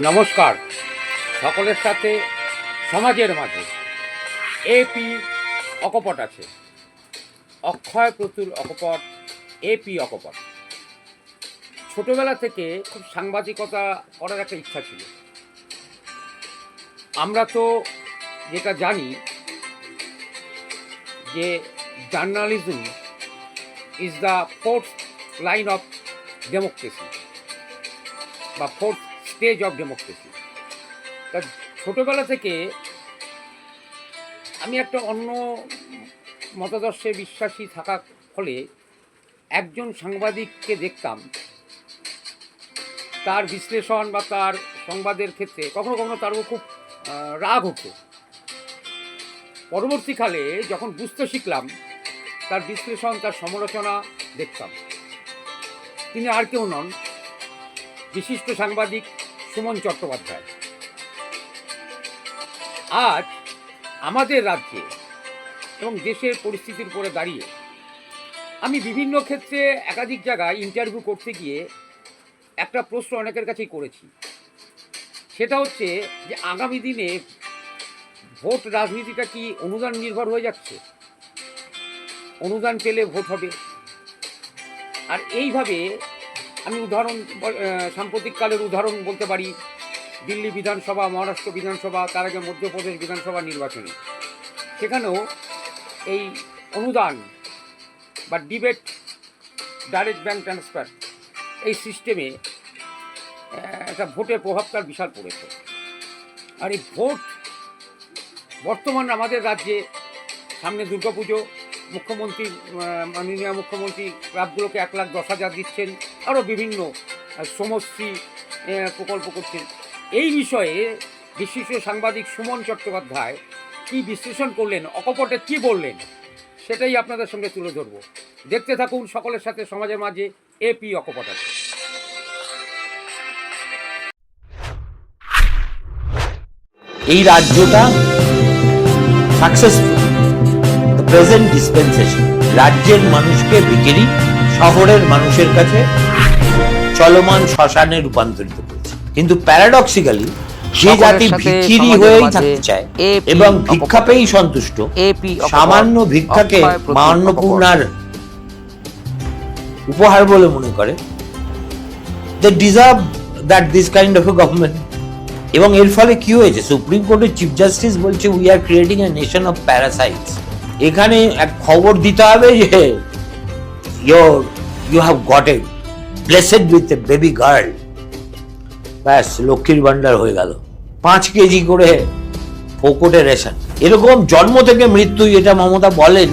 নমস্কার। সকলের সাথে, সমাজের মাঝে। এপি অকপট আছে। অক্ষয় প্রচুর অকপট এপি অকপট। ছোটবেলা থেকে খুব সাংবাদিকতা করার একটা ইচ্ছা ছিল। আমরা তো যেটা জানি যে journalism is the fourth line of democracy বা ফোর্থ স্টেজ অফ ডেমোক্রেসি তা ছোটোবেলা থেকে আমি একটা অন্য মতাদর্শে বিশ্বাসী থাকা ফলে একজন সাংবাদিককে দেখতাম। তার বিশ্লেষণ বা তার সংবাদের ক্ষেত্রে কখনো কখনো তার উপর খুব রাগ হতো। পরবর্তীকালে যখন বুঝতে শিখলাম, তার বিশ্লেষণ, তার সমালোচনা দেখতাম। তিনি আর কেউ নন, বিশিষ্ট সাংবাদিক সুমন চট্টোপাধ্যায়। আজ আমাদের রাজ্যে এবং দেশের পরিস্থিতির উপরে দাঁড়িয়ে আমি বিভিন্ন ক্ষেত্রে একাধিক জায়গায় ইন্টারভিউ করতে গিয়ে একটা প্রশ্ন অনেকের কাছেই করেছি। সেটা হচ্ছে যে আগামী দিনে ভোট রাজনীতিটা কি অনুদান নির্ভর হয়ে যাচ্ছে? অনুদান পেলে ভোট হবে। আর এইভাবে আমি উদাহরণ সাম্প্রতিককালের উদাহরণ বলতে পারি, দিল্লি বিধানসভা, মহারাষ্ট্র বিধানসভা, তার আগে মধ্যপ্রদেশ বিধানসভা নির্বাচনে। সেখানেও এই অনুদান বা ডিবেট ডাইরেক্ট ব্যাংক ট্রান্সফার এই সিস্টেমে একটা ভোটের প্রভাব তার বিশাল পড়েছে। আর এই ভোট বর্তমান আমাদের রাজ্যে সামনে দুর্গাপুজো মুখ্যমন্ত্রী মাননীয় মুখ্যমন্ত্রী ক্লাবগুলোকে এক লাখ দশ হাজার দিচ্ছেন, আরও বিভিন্ন শ্রমশ্রী প্রকল্প করছেন। এই বিষয়ে বিশিষ্ট সাংবাদিক সুমন চট্টোপাধ্যায় কী বিশ্লেষণ করলেন, অকপটে কী বললেন, সেটাই আপনাদের সঙ্গে তুলে ধরবো। দেখতে থাকুন সকলের সাথে সমাজের মাঝে এপি অকপট আছে। এই রাজ্যটা সাকসেসফুল প্রেজেন্ট ডিসপেন্সেশন রাজ্যের মানুষকে বিকেরি শহরের মানুষের কাছে চলমান শ্মশানে রূপান্তরিত করেছে। কিন্তু প্যারাডক্সিক্যালি যে জাতি সমাজের হয়েই থাকতে চায় এবং ভিক্ষা। পেয়েই সন্তুষ্ট সামান্য ভিক্ষাকে মা অন্নপূর্ণার উপহার বলে মনে করে they deserve that this kind of a government এবং এর ফলে কি হয়েছে? সুপ্রিম কোর্টের চিফ জাস্টিস বলছে we are creating a nation of parasites এখানে এক খবর দিতে হবে যে your you have got a blessed with a baby girl ব্যাস, লক্ষ্মীর ভান্ডার হয়ে গেল। পাঁচ কেজি করে ফোকটে রেশন। এরকম জন্ম থেকে মৃত্যু যেটা মমতা বলেন,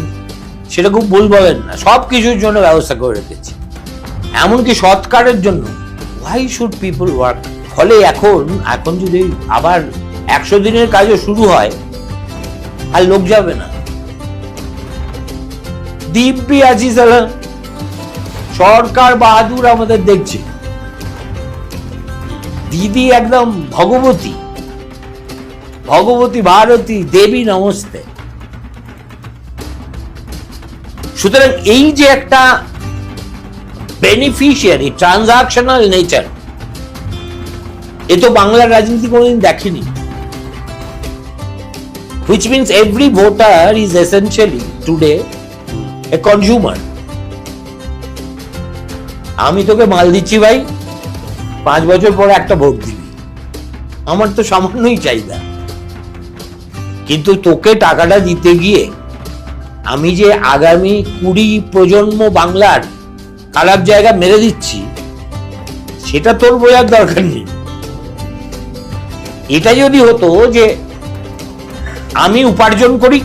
সেটা খুব ভুল বলেন না। সব কিছুর জন্য ব্যবস্থা করে রেখেছে এমনকি সৎকারের জন্য। ওয়াই শুড পিপল ওয়ার্ক ফলে এখন এখন যদি আবার একশো দিনের কাজও শুরু হয়, আর লোক যাবে না। দিব্যি আলম সরকার বাহাদুর আমাদের দেখছে। দিদি একদম ভগবতী। ভগবতী ভারতী, দেবী নমস্তে। সুতরাং এই যে একটা বেনিফিশিয়ারি ট্রানজাকশনাল নেচার এ তো বাংলার রাজনীতি কোনোদিন দেখেনি। which means every voter is essentially today a consumer. আমি তোকে মাল দিচ্ছি ভাই, পাঁচ বছর পরে একটা ভোট দিবি। আমার তো সামান্যই চাহিদা। কিন্তু তোকে টাকাটা দিতে গিয়ে আমি যে আগামী কুড়ি প্রজন্ম বাংলার খারাপ জায়গা মেরে দিচ্ছি, সেটা তোর বোঝার দরকার নেই। এটা যদি হতো যে আমি উপার্জন করি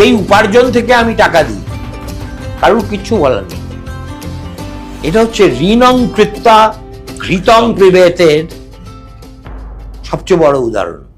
সেই উপার্জন থেকে আমি টাকা দিই। কারোর কিচ্ছু বলার নেই। এটা হচ্ছে ঋণং কৃত্তা ঘৃতং প্রিবেতের সবচেয়ে বড় উদাহরণ।